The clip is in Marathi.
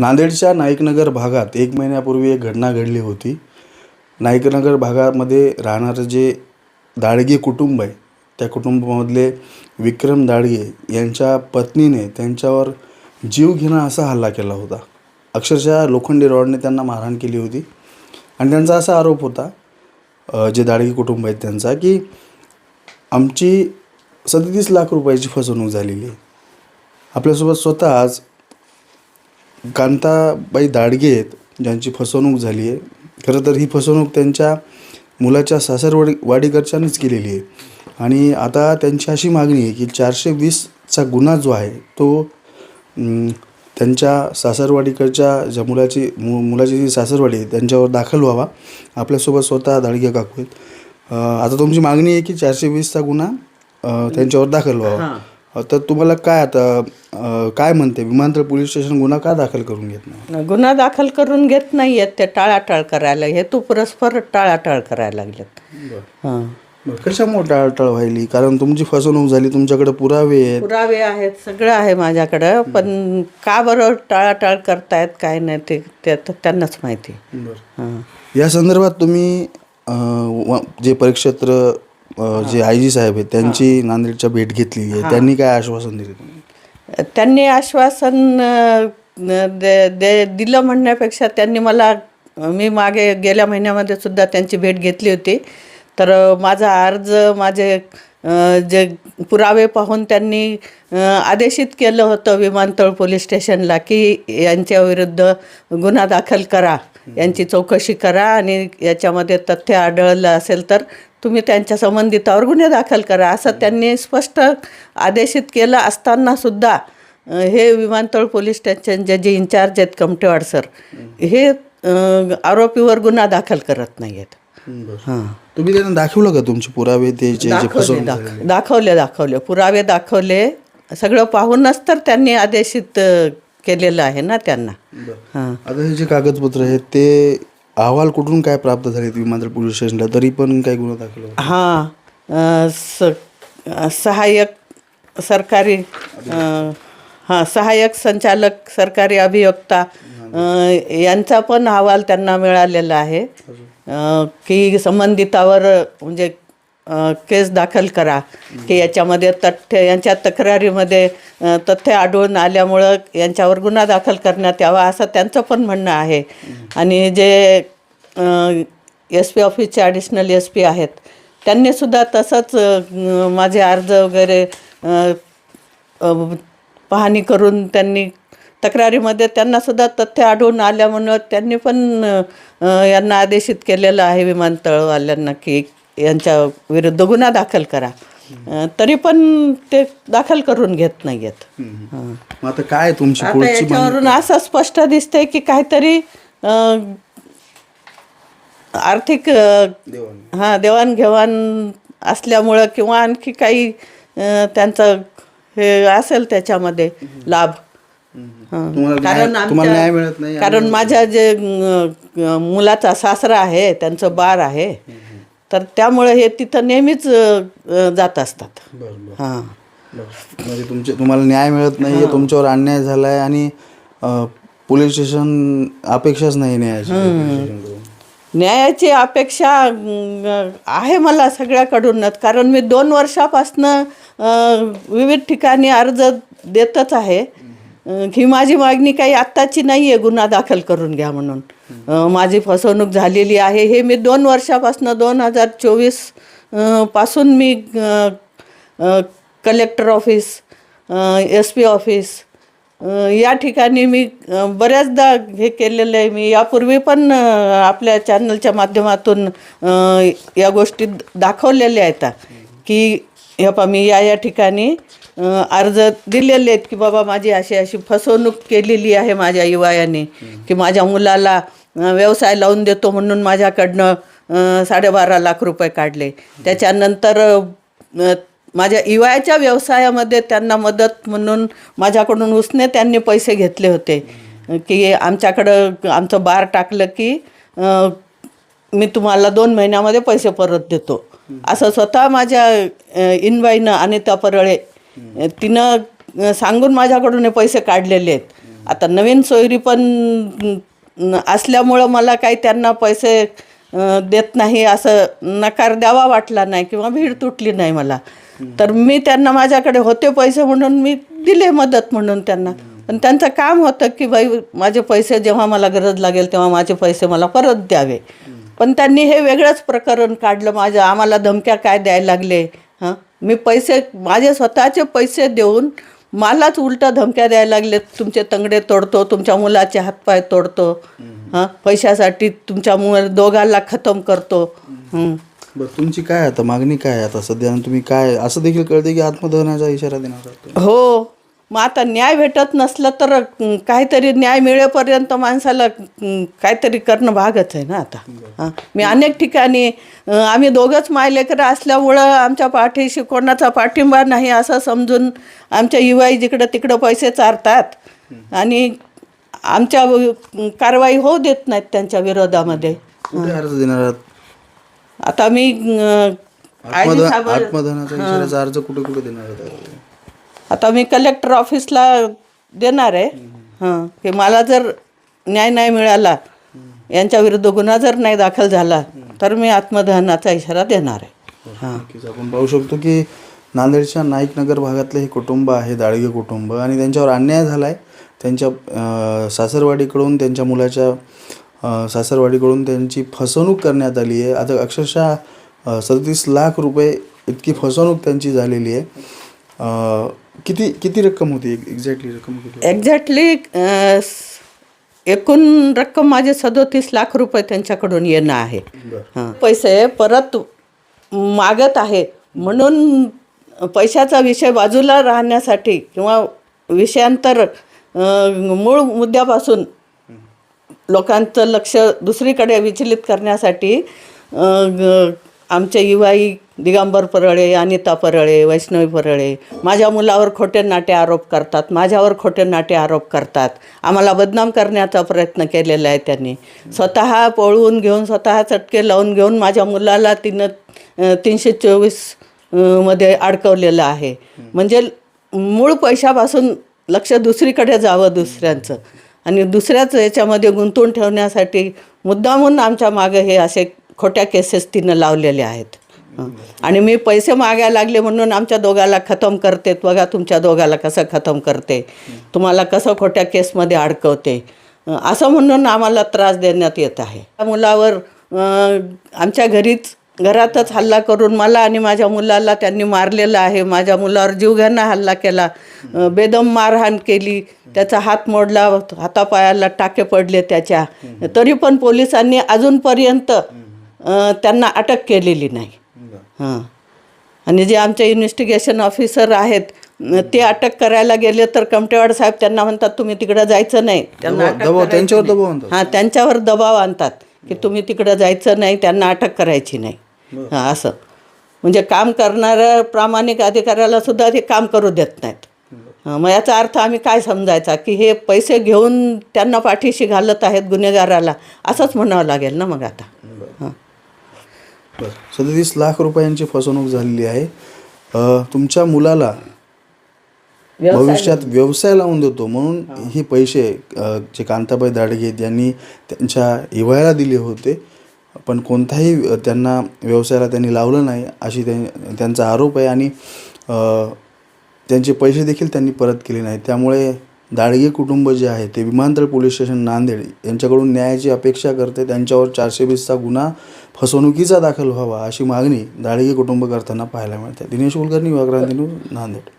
नांदेडच्या नाईकनगर भागात एक महिन्यापूर्वी एक घटना घडली होती. नाईकनगर भागामध्ये राहणारं जे दाडगे कुटुंब आहे त्या कुटुंबामधले विक्रम दाडगे यांच्या पत्नीने त्यांच्यावर जीव घेणं असा हल्ला केला होता. अक्षरशः लोखंडी रॉडने त्यांना मारहाण केली होती. आणि त्यांचा असा आरोप होता जे दाडगे कुटुंब आहेत त्यांचा की आमची सदतीस लाख रुपयाची फसवणूक झालेली आहे. आपल्यासोबत स्वतःच कांताबाई दाडगे आहेत ज्यांची फसवणूक झाली आहे. खरं तर ही फसवणूक त्यांच्या मुलाच्या सासरवाडी वाडीकरच्यानेच केलेली आहे. आणि आता त्यांची अशी मागणी आहे की चारशे वीसचा गुन्हा जो आहे तो त्यांच्या सासरवाडीकडच्या ज्या मुलाची मु मुलाची जी सासरवाडी आहे त्यांच्यावर दाखल व्हावा. आपल्यासोबत स्वतः दाडगे काकू आहेत. आता तुमची मागणी आहे की चारशे वीसचा गुन्हा त्यांच्यावर दाखल व्हावा. तर तुम्हाला काय आता काय म्हणते? विमानतळ पोलीस स्टेशन गुन्हा का दाखल करून घेत नाही? गुन्हा दाखल करून घेत नाही आहेत ते टाळाटाळ करायला हे तू परस्पर टाळाटाळ करायला लागलेत. हां. कशामुळे टाळटाळ व्हायली? कारण तुमची फसवणूक झाली तुमच्याकडे पुरावे आहेत. पुरावे आहेत सगळं आहे माझ्याकडं पण का बरं टाळाटाळ करतायत काय नाही ते ते तर त्यांनाच माहिती हां. या संदर्भात तुम्ही अं, व- जे परीक्षेत्र अं, जे आय जी साहेब आहेत त्यांची नांदेडच्या भेट घेतलेली आहे. त्यांनी काय आश्वासन दिले त्यांनी आश्वासन अ, दे दे दिलं म्हणण्यापेक्षा त्यांनी मला मी मागे गेल्या महिन्यामध्ये सुद्धा त्यांची भेट घेतली होती. तर अ, माझा अर्ज माझे अ, जे पुरावे पाहून त्यांनी अ, आदेशित केलं होतं विमानतळ पोलीस स्टेशनला की यांच्या विरुद्ध गुन्हा दाखल करा. यांची चौकशी करा आणि याच्यामध्ये तथ्य आढळलं असेल तर तुम्ही त्यांच्या संबंधितावर गुन्हे दाखल करा. असं त्यांनी स्पष्ट आदेशित केलं असताना सुद्धा अ, हे विमानतळ पोलीस स्टेशनचे जे इंचार्ज आहेत कमटेवाड सर हे आरोपीवर गुन्हा दाखल करत नाही आहेत हां. तुम्ही त्यांना दाखवलं का तुमचे पुरावे ते जे दाखवले दाख- दाखवले दाखवले. पुरावे दाखवले. सगळं पाहूनच तर त्यांनी आदेशित अ, केलेलं आहे ना त्यांना. हां. आता हे जे कागदपत्र आहेत ते अहवाल कुठून काय प्राप्त झाले विमानतळ पोलीस स्टेशनला? तरी पण काही गुन्हा दाखल होता? हां स सहाय्यक सरकारी अ, हां सहाय्यक संचालक सरकारी अभियोक्ता अ, यांचा पण अहवाल त्यांना मिळालेला आहे. अ, की संबंधितावर म्हणजे अ, केस दाखल करा. की याच्यामध्ये तथ्य यांच्या तक्रारीमध्ये अ, तथ्य आढळून आल्यामुळं यांच्यावर गुन्हा दाखल करण्यात यावा असं त्यांचं पण म्हणणं आहे. आणि जे एस पी ऑफिसचे ॲडिशनल एस पी आहेत त्यांनीसुद्धा तसंच अ, माझे अर्ज वगैरे अ, अ, पाहणी करून त्यांनी तक्रारीमध्ये त्यांनासुद्धा तथ्य आढळून आल्यामुळं त्यांनी पण अ, यांना आदेशित केलेलं आहे विमानतळवाल्यांना की यांच्या विरुद्ध गुन्हा दाखल करा. तरी पण ते दाखल करून घेत नाही आहेत मग आता काय तुमची आता पुढची याच्यावरून असं स्पष्ट दिसतंय की काहीतरी अ, आर्थिक अ, देवाण हां देवाणघेवाण असल्यामुळं किंवा आणखी काही अ, त्यांचं हे असेल त्याच्यामध्ये लाभ. हां. तुम्हाला न्याय- कारण तुम्हाला न्याय आमच्या- मिळत नाही कारण माझ्या जे अ, अ, मुलाचा सासरा आहे त्यांचं बार आहे. तर त्यामुळे हे तिथं नेहमीच अ, जात असतात. बरं बरं. हां. बरं. म्हणजे तुमचे तुम्हाला न्याय मिळत नाही तुमच्यावर अन्याय झाला आहे आणि अं, पोलीस स्टेशन अपेक्षाच नाही न्यायाची. पोलीस स्टेशनकडून. न्यायाची अपेक्षा अं, आहे मला सगळ्याकडूनच. कारण मी दोन वर्षापासनं अं, विविध ठिकाणी अर्ज देतच आहे. ही माझी मागणी काही आत्ताची नाही आहे गुन्हा दाखल करून घ्या म्हणून. माझी फसवणूक झालेली आहे. हे मी दोन वर्षापासनं दोन हजार चोवीसपासून मी collector office S P office या ठिकाणी मी बऱ्याचदा हे केलेलं आहे. मी यापूर्वी पण आपल्या चॅनलच्या माध्यमातून या गोष्टी दाखवलेल्या आहेत. की हे पा मी या या ठिकाणी अर्ज दिलेले आहेत की बाबा माझी अशी अशी फसवणूक केलेली आहे माझ्या युवायाने की माझ्या मुलाला व्यवसाय लावून देतो म्हणून माझ्याकडनं साडेबारा लाख रुपये काढले. त्याच्यानंतर माझ्या युवायाच्या व्यवसायामध्ये त्यांना मदत म्हणून माझ्याकडून उसने त्यांनी पैसे घेतले होते. की आमच्याकडं आमचं बार टाकलं की मी तुम्हाला दोन महिन्यामध्ये पैसे परत देतो. असं स्वतः माझ्या इनबाईनं अनिता परळे तिनं सांगून माझ्याकडून हे पैसे काढलेले आहेत. आता नवीन सोयरी पण असल्यामुळं मला काही त्यांना पैसे देत नाही असं नकार द्यावा वाटला नाही किंवा भीड तुटली नाही मला. तर मी त्यांना माझ्याकडे होते पैसे म्हणून मी दिले मदत म्हणून त्यांना. पण त्यांचं काम होतं की बाई माझे पैसे जेव्हा मला गरज लागेल तेव्हा माझे पैसे मला परत द्यावे. पण त्यांनी हे वेगळंच प्रकरण काढलं माझ्या आम्हाला धमक्या काय द्यायला लागले? हां? मी पैसे माझे स्वतःचे पैसे देऊन मलाच उलटा धमक्या द्यायला लागले. तुमचे तंगडे तोडतो तुमच्या मुलाचे हातपाय तोडतो. हां? पैशासाठी तुमच्या मु दोघांना खतम करतो. बरं तुमची काय आता मागणी काय आता सध्या? तुम्ही काय असं देखील कळते की आत्मदहनाचा इशारा देणार? हो. मग आता न्याय भेटत नसलं तर काहीतरी न्याय मिळेपर्यंत माणसाला काहीतरी करणं भागच आहे ना आता. हां? मी अनेक ठिकाणी आम्ही दोघंच मायलेकरं असल्यामुळं आमच्या पाठीशी कोणाचा पाठिंबा नाही असं समजून आमच्या युवाई जिकडं तिकडं पैसे चारतात. आणि आमच्या कारवाई होऊ देत नाहीत त्यांच्या विरोधामध्ये. कुठे अर्ज देणार आहात? आता मी इशाऱ्याचा अर्ज कुठे कुठे देणार आता मी कलेक्टर ऑफिसला देणार आहे. हां. की मला जर न्याय नाही मिळाला यांच्या विरुद्ध गुन्हा जर नाही दाखल झाला तर मी आत्मदहनाचा इशारा देणार आहे. हां. आपण पाहू शकतो की नांदेडच्या नाईकनगर भागातले हे कुटुंब आहे दाळगे कुटुंब आणि त्यांच्यावर अन्याय झाला आहे त्यांच्या सासरवाडीकडून त्यांच्या मुलाच्या सासरवाडीकडून त्यांची फसवणूक करण्यात आली आहे. आता अक्षरशः सदतीस लाख रुपये इतकी फसवणूक त्यांची झालेली आहे. किती किती रक्कम होती एक्झॅक्टली रक्कम किती एक्झॅक्टली एकूण रक्कम माझे सदोतीस लाख रुपये त्यांच्याकडून येणं आहे. हां. पैसे परत मागत आहे. म्हणून पैशाचा विषय बाजूला राहण्यासाठी किंवा विषयांतर मूळ मुद्द्यापासून लोकांचं लक्ष दुसरीकडे विचलित करण्यासाठी अं, ग- आमचे युवाई दिगंबर परळे अनिता परळे वैष्णवी परळे. माझ्या मुलावर खोटे नाटे आरोप करतात. माझ्यावर खोटे नाटे आरोप करतात. आम्हाला बदनाम करण्याचा प्रयत्न केलेला आहे त्यांनी. स्वतः पळवून घेऊन स्वतः चटके लावून घेऊन माझ्या मुलाला तिनं तीनशे चोवीसमध्ये अडकवलेलं आहे. म्हणजे मूळ पैशापासून लक्ष दुसरीकडे जावं दुसऱ्यांचं. आणि दुसऱ्याच याच्यामध्ये गुंतवून ठेवण्यासाठी मुद्दामून आमच्या मागे हे असे खोट्या केसेस तिनं लावलेले आहेत. आणि मी पैसे मागायला लागले म्हणून आमच्या दोघाला खतम करते. बघा तुमच्या दोघाला कसं खतम करते. तुम्हाला कसं खोट्या केसमध्ये अडकवते. असं म्हणून आम्हाला त्रास देण्यात येत आहे. त्या मुलावर आमच्या घरीच घरातच हल्ला करून मला आणि माझ्या मुलाला त्यांनी मारलेलं आहे. माझ्या मुलावर जीवघेणा हल्ला केला. बेदम मारहाण केली. त्याचा हात मोडला हातापायाला टाके पडले त्याच्या. तरी पण पोलिसांनी अजूनपर्यंत त्यांना अटक केलेली नाही. हां. आणि जे आमचे इन्व्हेस्टिगेशन ऑफिसर आहेत ते अटक करायला गेले तर कमटेवाड साहेब त्यांना म्हणतात तुम्ही तिकडं जायचं नाही. त्यांना दबाव- अटक दबाव करायची त्यांच्यावर नाही. दबाव आणतात. हां त्यांच्यावर दबाव आणतात की तुम्ही तिकडं जायचं नाही त्यांना अटक करायची नाही. हां असं. म्हणजे काम करणाऱ्या प्रामाणिक अधिकाऱ्याला सुद्धा ते काम करू देत नाहीत. हां, मग याचा अर्थ आम्ही काय समजायचा की हे पैसे घेऊन त्यांना पाठीशी घालत आहेत गुन्हेगाराला असंच म्हणावं लागेल ना मग आता. सदतीस लाख रुपयांची फसवणूक झालेली आहे. अं, तुमच्या मुलाला भविष्यात व्यवसाय लावून देतो म्हणून ही. पैसे अ, जे कांताबाई दाडगे यांनी त्यांच्या हिवाळ्याला दिले होते. पण कोणताही अ, त्यांना व्यवसायाला त्यांनी लावलं नाही अशी त्यां त्यांचा आरोप आहे आणि अ, त्यांचे पैसे देखील त्यांनी परत केले नाहीत. त्यामुळे दाडगे कुटुंब जे आहे ते विमानतळ पोलीस स्टेशन नांदेड यांच्याकडून न्यायाची अपेक्षा करते. त्यांच्यावर चारशे वीसचा गुन्हा फसवणुकीचा दाखल व्हावा अशी मागणी दाडगे कुटुंब करताना पाहायला मिळते. दिनेश कुलकर्णी वाग्रांती न्यूज नांदेड.